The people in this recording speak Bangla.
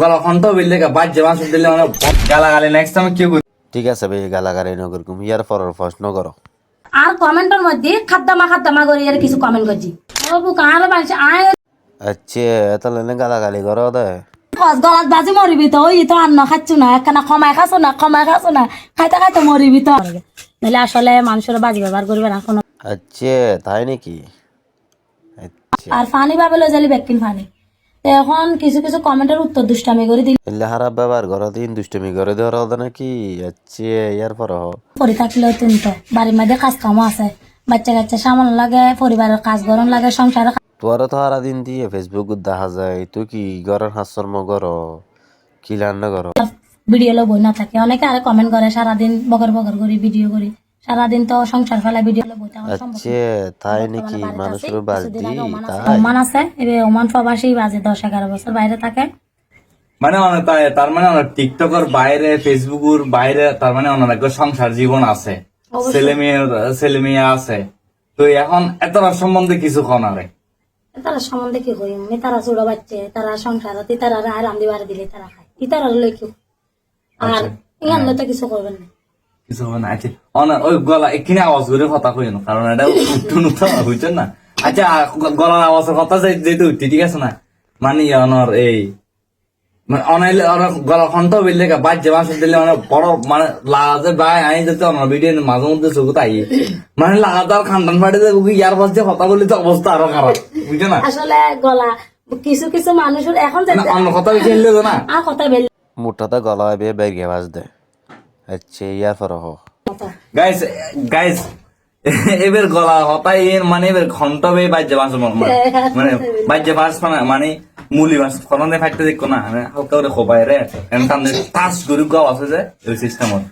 গলা খন্ড বিললে বাজ্যে মাছ দিলে মানে গালাগালি নেক্সট টাইম কি করি ঠিক আছে বে গালাগারি নগর কুম ইয়ার পরের প্রশ্ন করো আর কমেন্টের মধ্যে খাদ্দামা খাদ্দামা করে এর কিছু কমেন্ট করছি। ও বুক মানুষ আয়। আচ্ছা তাহলে গালাগালি করো দে। কস গলাত বাজি মরিবি তো ওই তো আন্ন খাচ্ছু না একখানা কমাই খাচ্ছ না কমাই খাচ্ছ না খাইতে খাইতে মরিবি তো। নাহলে আসলে মানুষের বাজি ব্যবহার করবে না কোনো। আচ্ছা তাই নাকি? আচ্ছা। আর ফানি ভাবে যালি বেকিন ফানি। তো এখন কিছু কিছু কমেন্টের উত্তর দুষ্টামি করে দিল। খারাপ ব্যবহার করো দিন দুষ্টমি করে হতো নাকি? আচ্ছা ইয়ার পর পরি থাকলেও তুমি তো বাড়ির মধ্যে কাজ কামও আছে। বাচ্চা কাচ্চা সামান্য লাগে পরিবারের কাজ গরম লাগে সংসারের কাজ তোর তো সারা দিন দিয়ে ফেসবুক দেখা যায়। তুই কি ঘরের হাস্যর্ম করো? কি রান্না করো? ভিডিও লো বই না থাকে অনেকে আরে কমেন্ট করে সারাদিন বগর বগর করি ভিডিও করি। সারাদিন তো সংসার ফেলা ভিডিও বইতে আমার আচ্ছা তাই নাকি মানুষের তাই? ওমান আছে এবার ওমান প্রবাসী বাজে দশ এগারো বছর বাইরে থাকে। মানে তাই- তার মানে অনেক টিকটকের বাইরে ফেসবুকের বাইরে তার মানে অনেক সংসার জীবন আছে। ছেলে মেয়ে ছেলে মেয়ে আছে। তো এখন এত সম্বন্ধে কিছু কনারে তারা সম্বন্ধে কি করি আমি তারা ছোট বাচ্চা তারা সংসার তারা আরাম দিবার দিলে তারা খায় তারা লই কেউ আর ইয়ান তো কিছু করবেন না। কিছু হবে না। আচ্ছা ওই গলা এখানে আওয়াজ করে কথা কই না কারণ এটা উঠুন বুঝছেন না? আচ্ছা গ- গলার আওয়াজের কথা যে- যেহেতু উঠতে ঠিক আছে না? মানে অনর এই মানে অনাইলে অনেক গলা কণ্ঠ বিললে বাজ্যে মাছ দিলে মানে বড় মানে লাগাতে বাই আই যেতে অনার ভিডিও মাঝে মধ্যে চোখ তাই মানে লাগাতার খান্ডান ফাটে যে ইয়ার পাশে কথা বললে তো অবস্থা আরও খারাপ বুঝছ না? আসলে গলা কিছু কিছু মানুষের এখন অন্য কথা বেশি না। আর কথা বেল মুঠাতে গলায় বে বেগে বাজ দে আচ্ছা ইয়ার পর হ গাইস গাইস এবার গলা হতাই এর মানে এবার ঘন্ট বে বাজ্যে মাছ মানে। বাজ্যে মাছ মানে মানে মুলি মাছ ফলনে ফাইতে দেখো না মানে হালকা করে খোবাই রে। এমন তাস গরু গাও আছে যে ওই সিস্টেমত